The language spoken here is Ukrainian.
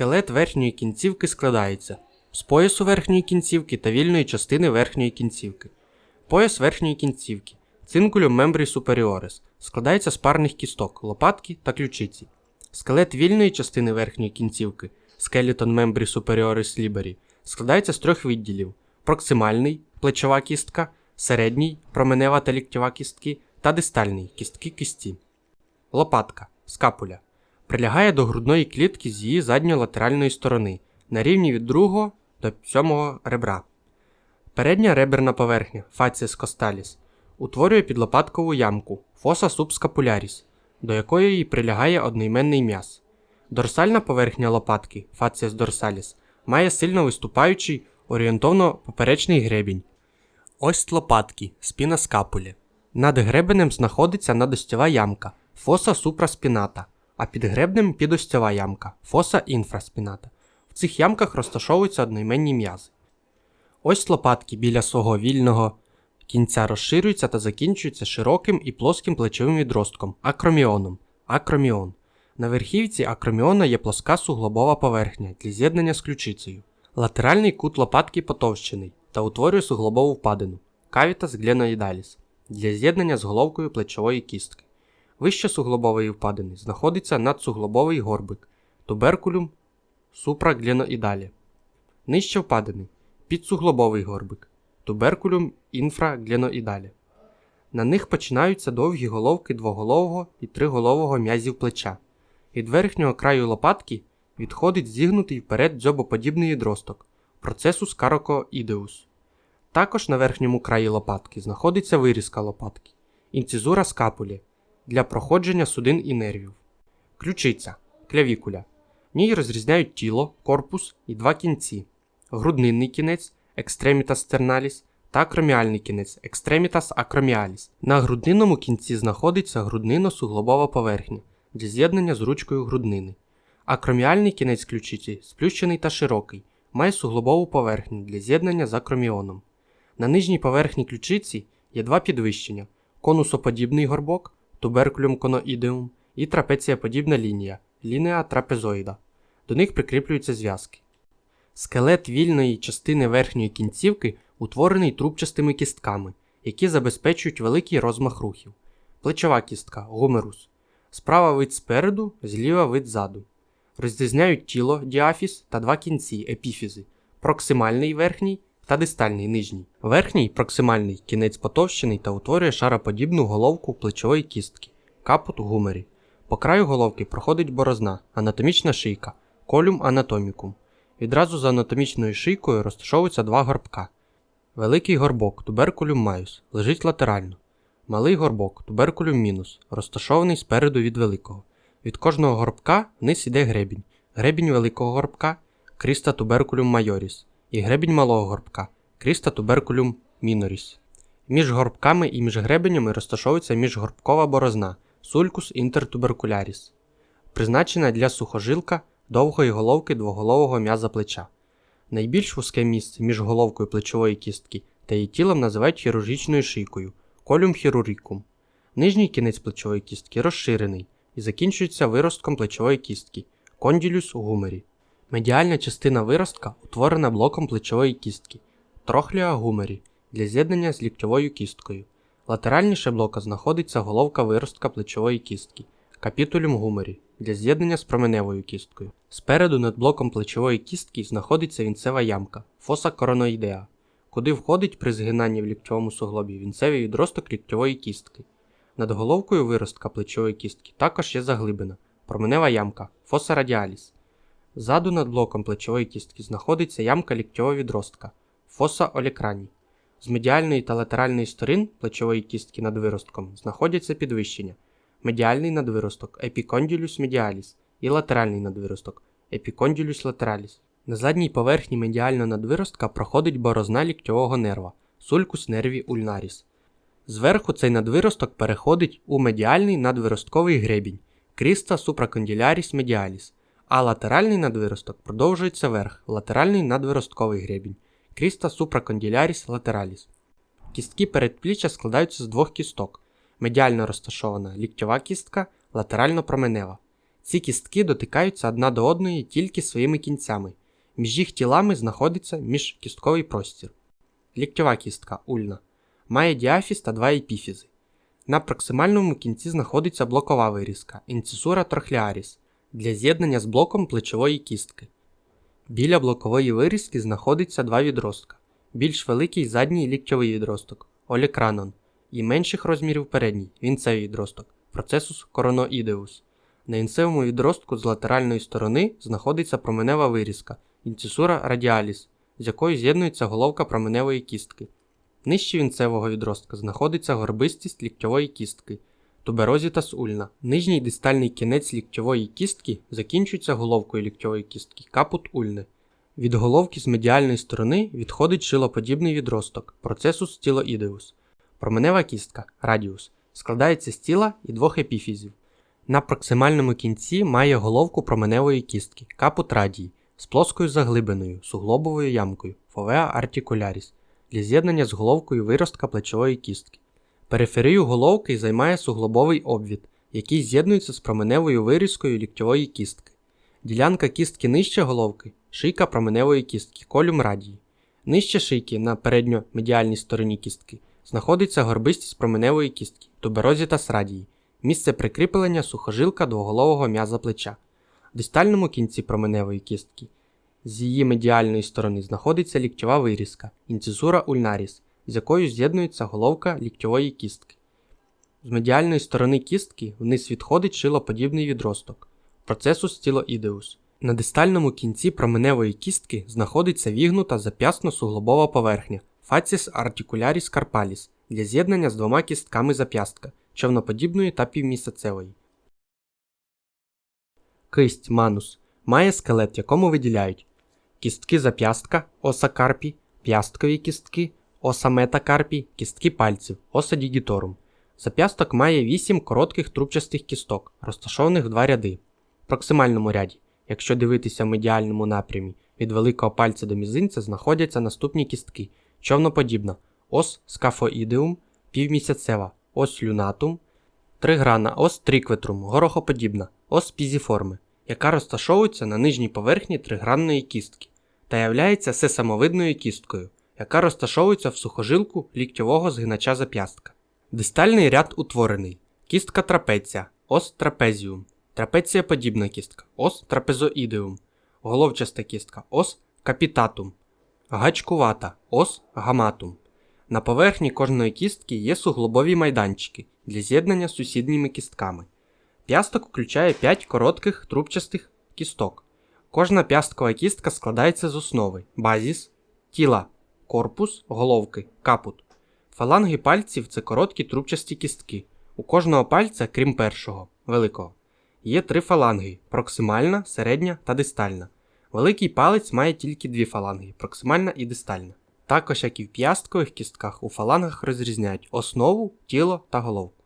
Скелет верхньої кінцівки складається з поясу верхньої кінцівки та вільної частини верхньої кінцівки. Пояс верхньої кінцівки цинкулюм мембрі суперіорис складається з парних кісток, лопатки та ключиці. Скелет вільної частини верхньої кінцівки скелетон мембрі суперіорис лібері складається з трьох відділів: проксимальний плечова кістка, середній променева та ліктєва кістки та дистальний кістки кісті. Лопатка скапуля прилягає до грудної клітки з її задньолатеральної сторони на рівні від другого до сьомого ребра. Передня реберна поверхня фаціс косталіс утворює підлопаткову ямку фоса субскапуляріс, до якої їй прилягає одноіменний м'яз. Дорсальна поверхня лопатки фаціс дорсаліс має сильно виступаючий орієнтовно поперечний гребінь. Ось лопатки спіна скапулі. Над гребенем знаходиться надостєва ямка фоса супраспіната, а під гребнем підостєва ямка фоса інфраспіната. В цих ямках розташовуються одноіменні м'язи. Ось лопатки біля свого вільного кінця розширюються та закінчуються широким і плоским плечовим відростком акроміоном. Акроміон. На верхівці акроміона є плоска суглобова поверхня для з'єднання з ключицею. Латеральний кут лопатки потовщений та утворює суглобову впадину кавітас гліноїдаліс для з'єднання з головкою плечової кістки. Вище суглобової впадини знаходиться надсуглобовий горбик туберкулюм супрагліноїдалі. Нижче впадини підсуглобовий горбик туберкулюм інфрагліноїдалі. На них починаються довгі головки двоголового і триголового м'язів плеча. Від верхнього краю лопатки відходить зігнутий вперед дзьобоподібний відросток процесус карокоідеус. Також на верхньому краї лопатки знаходиться вирізка лопатки інцизура скапулі для проходження судин і нервів. Ключиця клявікуля. В ній розрізняють тіло, корпус і два кінці: груднинний кінець екстремітас терналіс та акроміальний кінець екстремітас акроміаліс. На груднинному кінці знаходиться груднино-суглобова поверхня для з'єднання з ручкою груднини. Акроміальний кінець ключиці сплющений та широкий, має суглобову поверхню для з'єднання з акроміоном. На нижній поверхні ключиці є два підвищення: конусоподібний горбок туберкулюм коноідеум і трапецієподібна лінія лінія трапезоїда. До них прикріплюються зв'язки. Скелет вільної частини верхньої кінцівки утворений трубчастими кістками, які забезпечують великий розмах рухів. Плечова кістка гумерус. Справа вид спереду, зліва вид ззаду. Розрізняють тіло діафіс та два кінці епіфізи проксимальний верхній та дистальний нижній. Верхній проксимальний кінець потовщений та утворює шароподібну головку плечової кістки капут гумері. По краю головки проходить борозна, анатомічна шийка, колюм анатомікум. Відразу за анатомічною шийкою розташовуються два горбка. Великий горбок туберкулюм майус лежить латерально. Малий горбок туберкулюм мінус, розташований спереду від великого. Від кожного горбка вниз іде гребінь. Гребінь великого горбка кріста туберкулюм майоріс і гребінь малого горбка кріста туберкулюм міноріс. Між горбками і між гребенями розташовується міжгорбкова борозна сулькус інтертуберкуляріс, призначена для сухожилка довгої головки двоголового м'яза плеча. Найбільш вузьке місце між головкою плечової кістки та її тілом називають хірургічною шийкою колюм хірургікум. Нижній кінець плечової кістки розширений і закінчується виростком плечової кістки конділюс гумері. Медіальна частина виростка утворена блоком плечової кістки трохліа гумері для з'єднання з ліктьовою кісткою. Латеральніше блока знаходиться головка виростка плечової кістки капітулюм гумері для з'єднання з променевою кісткою. Спереду над блоком плечової кістки знаходиться вінцева ямка фоса короноїдеа, куди входить при згинанні в ліктьовому суглобі вінцевий відросток ліктьової кістки. Над головкою виростка плечової кістки також є заглибина променева ямка фоса радіаліс. Ззаду над блоком плечової кістки знаходиться ямка ліктьового відростка фоса олікрані. З медіальної та латеральної сторін плечової кістки над виростком знаходяться підвищення медіальний надвиросток епіконділюс медіаліс і латеральний надвиросток епіконділюс латераліс. На задній поверхні медіального надвиростка проходить борозна ліктьового нерва сулькус нерві ульнаріс. Зверху цей надвиросток переходить у медіальний надвиростковий гребінь кріста супраконділяріс медіаліс, а латеральний надвиросток продовжується вверх латеральний надвиростковий гребінь кріста супраконділяріс латераліс. Кістки передпліччя складаються з двох кісток медіально розташована ліктьова кістка, латерально променева. Ці кістки дотикаються одна до одної тільки своїми кінцями. Між їх тілами знаходиться міжкістковий простір. Ліктьова кістка ульна. Має діафіз та два епіфізи. На проксимальному кінці знаходиться блокова вирізка інцисура трохліаріс для з'єднання з блоком плечової кістки. Біля блокової вирізки знаходиться два відростка. Більш великий задній ліктьовий відросток олікранон і менших розмірів передній вінцевий відросток процесус короноідеус. На інцевому відростку з латеральної сторони знаходиться променева вирізка інцисура радіаліс, з якою з'єднується головка променевої кістки. Нижче вінцевого відростка знаходиться горбистість ліктьової кістки туберозітас ульна. Нижній дистальний кінець ліктьової кістки закінчується головкою ліктьової кістки капут ульне. Від головки з медіальної сторони відходить шилоподібний відросток процесус стілоідеус. Променева кістка радіус складається з тіла і двох епіфізів. На проксимальному кінці має головку променевої кістки капут радій з плоскою заглибиною суглобовою ямкою фовеа артикуляріс для з'єднання з головкою виростка плечової кістки. Периферію головки займає суглобовий обвід, який з'єднується з променевою вирізкою ліктьової кістки. Ділянка кістки нижче головки шийка променевої кістки колюм радії. Нижче шийки на передньо-медіальній стороні кістки знаходиться горбистість променевої кістки туберозітас радії, місце прикріплення сухожилка двоголового м'яза плеча. В дистальному кінці променевої кістки з її медіальної сторони знаходиться ліктьова вирізка інцизура ульнаріс, з якою з'єднується головка ліктьової кістки. З медіальної сторони кістки вниз відходить шилоподібний відросток процесус стілоідеус. На дистальному кінці променевої кістки знаходиться вігнута зап'ястно-суглобова поверхня фаціс артикуляріс карпаліс для з'єднання з двома кістками зап'ястка човноподібної та півмісяцевої. Кисть манус має скелет, якому виділяють кістки зап'ястка, оса карпі, п'ясткові кістки, оса метакарпі, кістки пальців, оса дігіторум. Зап'ясток має 8 коротких трубчастих кісток, розташованих в два ряди. В проксимальному ряді, якщо дивитися в медіальному напрямі, від великого пальця до мізинця знаходяться наступні кістки: човноподібна, ос скафоідеум, півмісяцева, ос люнатум, триграна ос трикветрум, горохоподібна, ос пізіформи, яка розташовується на нижній поверхні тригранної кістки та являється сесамовидною кісткою, яка розташовується в сухожилку ліктьового згинача зап'ястка. Дистальний ряд утворений. Кістка трапеція, ос трапезіум, трапеція подібна кістка, ос трапезоідеум, головчаста кістка, ос капітатум, гачкувата, ос гаматум. На поверхні кожної кістки є суглобові майданчики для з'єднання з сусідніми кістками. П'ясток включає 5 коротких трубчастих кісток. Кожна п'ясткова кістка складається з основи базіс, тіла, корпус, головки, капут. Фаланги пальців це короткі трубчасті кістки. У кожного пальця, крім першого, великого, є три фаланги проксимальна, середня та дистальна. Великий палець має тільки дві фаланги проксимальна і дистальна. Також, як і в п'ясткових кістках, у фалангах розрізняють основу, тіло та головку.